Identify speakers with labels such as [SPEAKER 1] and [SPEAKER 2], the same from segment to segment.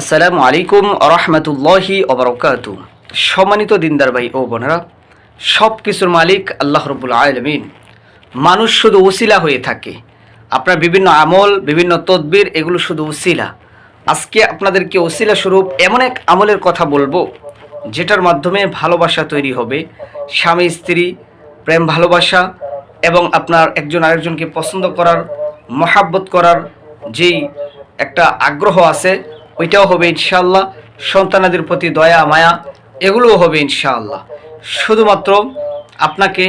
[SPEAKER 1] আসসালামু আলাইকুম রহমতুল্লাহি ওবরকাতু সম্মানিত দিনদার ভাই ও বোনেরা সব কিছুর মালিক আল্লাহ রবুল আলমিন। মানুষ শুধু উসিলা হয়ে থাকে। আপনার বিভিন্ন আমল, বিভিন্ন তদবির, এগুলো শুধু উসিলা আজকে আপনাদেরকে উসিলা স্বরূপ এমন এক আমলের কথা বলব, যেটার মাধ্যমে ভালোবাসা তৈরি হবে। স্বামী, স্ত্রী, প্রেম, ভালোবাসা এবং আপনার একজন আরেকজনকে পছন্দ করার, মহাব্বত করার যেই একটা আগ্রহ আছে ওইটাও হবে ইনশাআল্লাহ। সন্তানাদের প্রতি দয়া, মায়া, এগুলোও হবে ইনশাআল্লাহ। শুধুমাত্র আপনাকে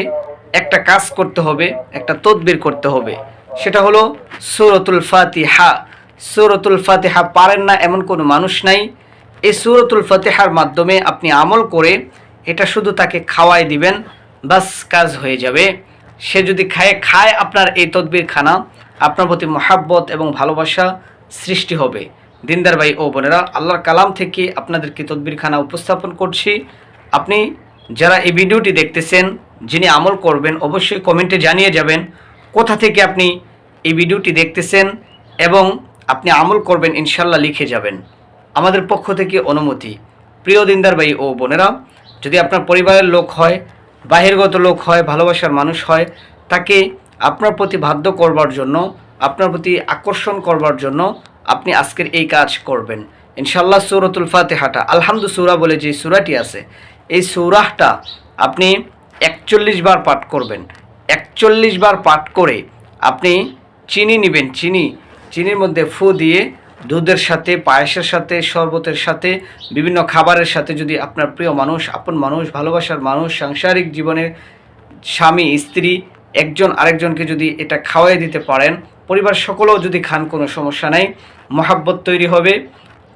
[SPEAKER 1] একটা কাজ করতে হবে, একটা তদবির করতে হবে। সেটা হলো সুরতুল ফাতিহা। সুরতুল ফাতিহা পারেন না এমন কোনো মানুষ নাই। এই সুরতুল ফাতিহার মাধ্যমে আপনি আমল করে এটা শুধু তাকে খাওয়াই দিবেন, বাস কাজ হয়ে যাবে। সে যদি খায় খায় আপনার এই তদবির খানা আপনার প্রতি মহাব্বত এবং ভালোবাসা সৃষ্টি হবে। দিনদার ভাই ও বোনেরা, আল্লাহর কালাম থেকে আপনাদেরকে তদবির খানা উপস্থাপন করছি। আপনি যারা এই ভিডিওটি দেখতেছেন, যিনি আমল করবেন, অবশ্যই কমেন্টে জানিয়ে যাবেন কোথা থেকে আপনি এই ভিডিওটি দেখতেছেন এবং আপনি আমল করবেন, ইনশাল্লাহ লিখে যাবেন। আমাদের পক্ষ থেকে অনুমতি। প্রিয় দিনদার ভাই ও বোনেরা, যদি আপনার পরিবারের লোক হয়, বাহিরগত লোক হয়, ভালোবাসার মানুষ হয়, তাকে আপনার প্রতি বাধ্য করবার জন্য আপনার প্রতি আকর্ষণ করবার জন্য আপনি আজকের এই কাজ করবেন। ইনশাল্লাহ সৌরতুল ফাতেহাটা আলহামদু সুরা বলে যে সুরাটি আছে, এই সৌরাহটা আপনি একচল্লিশ বার পাঠ করবেন। একচল্লিশ বার পাঠ করে আপনি চিনি নেবেন, চিনি, চিনির মধ্যে ফু দিয়ে দুধের সাথে, পায়েসের সাথে, শরবতের সাথে, বিভিন্ন খাবারের সাথে যদি আপনার প্রিয় মানুষ, আপন মানুষ, ভালোবাসার মানুষ, সাংসারিক জীবনে স্বামী, স্ত্রী, একজন আরেকজনকে যদি এটা খাওয়াই দিতে পারেন পরিবার সকলেও যদি খান, কোনো সমস্যা নাই। মহাব্বত তৈরি হবে।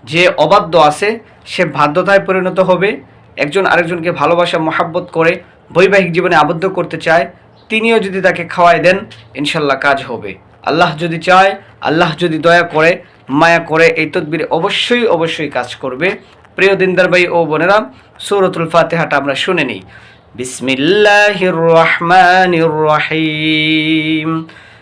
[SPEAKER 1] যে অবাধ্য আছে, সে বাধ্যতায় পরিণত হবে। একজন আরেকজনকে ভালোবাসা, মহাব্বত করে বৈবাহিক জীবনে আবদ্ধ করতে চায়, তিনিও যদি তাকে খাওয়াই দেন, ইনশাল্লাহ কাজ হবে। আল্লাহ যদি চায়, আল্লাহ যদি দয়া করে, মায়া করে, এই তদবিরে অবশ্যই অবশ্যই কাজ করবে। প্রিয় দিনদার ভাই ও বোনেরা, সৌরতুল ফাতেহাটা আমরা শুনে নিই। বিসমিল্লাহির রহমানির রহিম।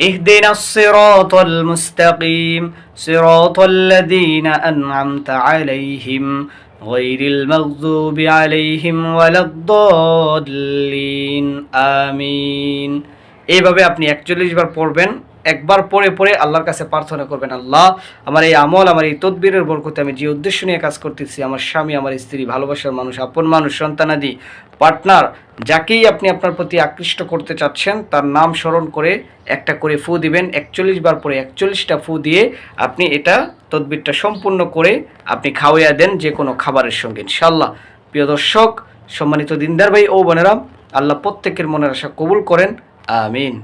[SPEAKER 1] اهدنا الصراط المستقيم صراط الذين أنعمت عليهم غير المغضوب عليهم ولا الضالين آمين এইভাবে আপনি একচল্লিশ বার পড়বেন একবার পরে পরে আল্লাহর কাছে প্রার্থনা করবেন, আল্লাহ, আমার এই আমল, আমার এই তদবিরের বরকতে আমি যে উদ্দেশ্য নিয়ে কাজ করতেছি, আমার স্বামী, আমার স্ত্রী, ভালোবাসার মানুষ, আপন মানুষ, সন্তানাদি, পার্টনার, যাকেই আপনি আপনার প্রতি আকৃষ্ট করতে চাচ্ছেন, তার নাম স্মরণ করে একটা করে ফু দিবেন, একচল্লিশ বার পরে একচল্লিশটা ফু দিয়ে আপনি এটা তদবিরটা সম্পূর্ণ করে আপনি খাওয়াইয়া দেন যে কোনো খাবারের সঙ্গে। ইনশাল্লাহ প্রিয় দর্শক, সম্মানিত দিনদার ভাই ও বোনেরা, আল্লাহ প্রত্যেকের মনের আশা কবুল করেন। আমিন।